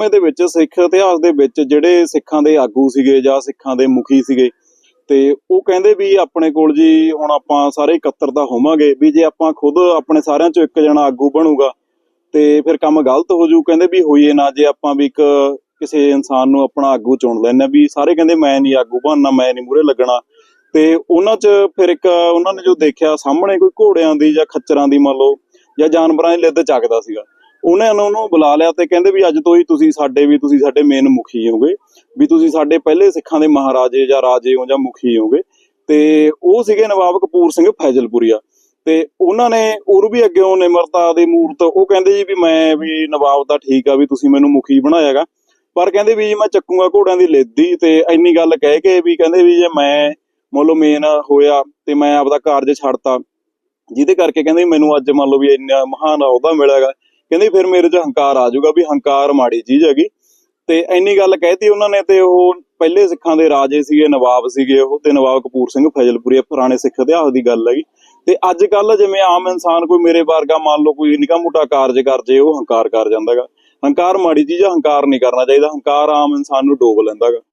ਸਮੇਂ ਦੇ ਵਿੱਚ ਸਿੱਖ ਇਤਿਹਾਸ ਦੇ ਵਿੱਚ ਜਿਹੜੇ ਸਿੱਖਾਂ ਦੇ ਆਗੂ ਸੀਗੇ ਜਾਂ ਸਿੱਖਾਂ ਦੇ ਮੁਖੀ ਸੀਗੇ, ਤੇ ਉਹ ਕਹਿੰਦੇ ਵੀ ਆਪਣੇ ਕੋਲ ਜੀ ਹੁਣ ਆਪਾਂ ਸਾਰੇ ਇਕੱਤਰ ਤਾਂ ਹੋਵਾਂਗੇ, ਵੀ ਜੇ ਆਪਾਂ ਖੁਦ ਆਪਣੇ ਸਾਰਿਆਂ ਚੋਂ ਇੱਕ ਜਣਾ ਆਗੂ ਬਣੂਗਾ, ਤੇ ਫਿਰ ਕੰਮ ਗਲਤ ਹੋ ਜੂ ਕਹਿੰਦੇ ਵੀ ਹੋਈਏ ਨਾ, ਜੇ ਆਪਾਂ ਵੀ ਇੱਕ ਕਿਸੇ ਇਨਸਾਨ ਨੂੰ ਆਪਣਾ ਆਗੂ ਚੁਣ ਲੈਣਾ ਵੀ ਸਾਰੇ ਕਹਿੰਦੇ ਮੈਂ ਨਹੀਂ ਆਗੂ ਬਣਨਾ, ਮੈਂ ਨਹੀਂ ਮੂਰੇ ਲੱਗਣਾ। ਤੇ ਉਹਨਾਂ 'ਚ ਫਿਰ ਇੱਕ ਉਹਨਾਂ ਨੇ ਜੋ ਦੇਖਿਆ, ਸਾਹਮਣੇ ਕੋਈ ਘੋੜਿਆਂ ਦੀ ਜਾਂ ਖੱਚਰਾਂ ਦੀ ਮੰਨ ਲਓ ਜਾਂ ਜਾਨਵਰਾਂ ਦੀ ਲਿੱਦ ਚੱਕਦਾ ਸੀਗਾ। ਉਹਨਾਂ ਨੇ ਉਹਨੂੰ ਬੁਲਾ ਲਿਆ ਤੇ ਕਹਿੰਦੇ ਵੀ ਅੱਜ ਤੋਂ ਹੀ ਤੁਸੀਂ ਸਾਡੇ ਵੀ ਤੁਸੀਂ ਸਾਡੇ ਮੇਨ ਮੁਖੀ ਹੋਗੇ, ਵੀ ਤੁਸੀਂ ਸਾਡੇ ਪਹਿਲੇ ਸਿੱਖਾਂ ਦੇ ਮਹਾਰਾਜੇ ਜਾਂ ਰਾਜੇ ਹੋ ਜਾਂ ਮੁਖੀ ਹੋਗੇ। ਤੇ ਉਹ ਸੀਗੇ ਨਵਾਬ ਕਪੂਰ ਸਿੰਘ ਫੈਜ਼ਲਪੁਰੀਆ। ਤੇ ਉਹਨਾਂ ਨੇ ਉਰ ਵੀ ਅੱਗੇ ਨਿਮਰਤਾ ਦੇ ਮੂਰਤ, ਉਹ ਕਹਿੰਦੇ ਜੀ ਵੀ ਮੈਂ ਵੀ ਨਵਾਬ ਤਾਂ ਠੀਕ ਆ ਵੀ ਤੁਸੀਂ ਮੈਨੂੰ ਮੁਖੀ ਬਣਾਇਆਗਾ ਪਰ ਕਹਿੰਦੇ ਵੀ ਮੈਂ ਚੱਕੂਗਾ ਘੋੜਿਆਂ ਦੀ ਲੇਦੀ ਤੇ ਇੰਨੀ ਗੱਲ ਕਹਿ ਕੇ ਵੀ ਕਹਿੰਦੇ ਵੀ ਜੇ ਮੈਂ ਮੰਨ ਮੇਨ ਹੋਇਆ ਤੇ ਮੈਂ ਆਪਦਾ ਕਾਰਜ ਛੱਡਤਾ। ਜਿਹਦੇ ਕਰਕੇ ਕਹਿੰਦੇ ਮੈਨੂੰ ਅੱਜ ਮੰਨ ਲਓ ਵੀ ਇੰਨਾ ਮਹਾਨ ਅਹੁਦਾ ਮਿਲਿਆਗਾ ਕਹਿੰਦੇ ਫਿਰ ਮੇਰੇ 'ਚ ਹੰਕਾਰ ਆ ਜਾਊਗਾ ਵੀ ਹੰਕਾਰ ਮਾੜੀ ਚੀਜ਼ ਹੈਗੀ। ਤੇ ਇੰਨੀ ਗੱਲ ਕਹਿਤੀ ਉਹਨਾਂ ਨੇ ਤੇ ਉਹ ਪਹਿਲੇ ਸਿੱਖਾਂ ਦੇ ਰਾਜੇ ਸੀਗੇ, ਨਵਾਬ ਸੀਗੇ ਉਹ ਤੇ ਨਵਾਬ ਕਪੂਰ ਸਿੰਘ ਫੈਜ਼ਲਪੁਰੀ ਪੁਰਾਣੇ ਸਿੱਖ ਇਤਿਹਾਸ ਦੀ ਗੱਲ ਹੈਗੀ। ਤੇ ਅੱਜ ਕੱਲ ਜਿਵੇਂ ਆਮ ਇਨਸਾਨ ਕੋਈ ਮੇਰੇ ਵਰਗਾ ਮੰਨ ਲਓ ਕੋਈ ਨਿੱਕਾ ਮੋਟਾ ਕਾਰਜ ਕਰ ਜੇ, ਉਹ ਹੰਕਾਰ ਕਰ ਜਾਂਦਾਗਾ ਹੰਕਾਰ ਮਾੜੀ ਚੀਜ਼ ਹੰਕਾਰ ਨਹੀਂ ਕਰਨਾ ਚਾਹੀਦਾ। ਹੰਕਾਰ ਆਮ ਇਨਸਾਨ ਨੂੰ ਡੋਬ ਲੈਂਦਾਗਾ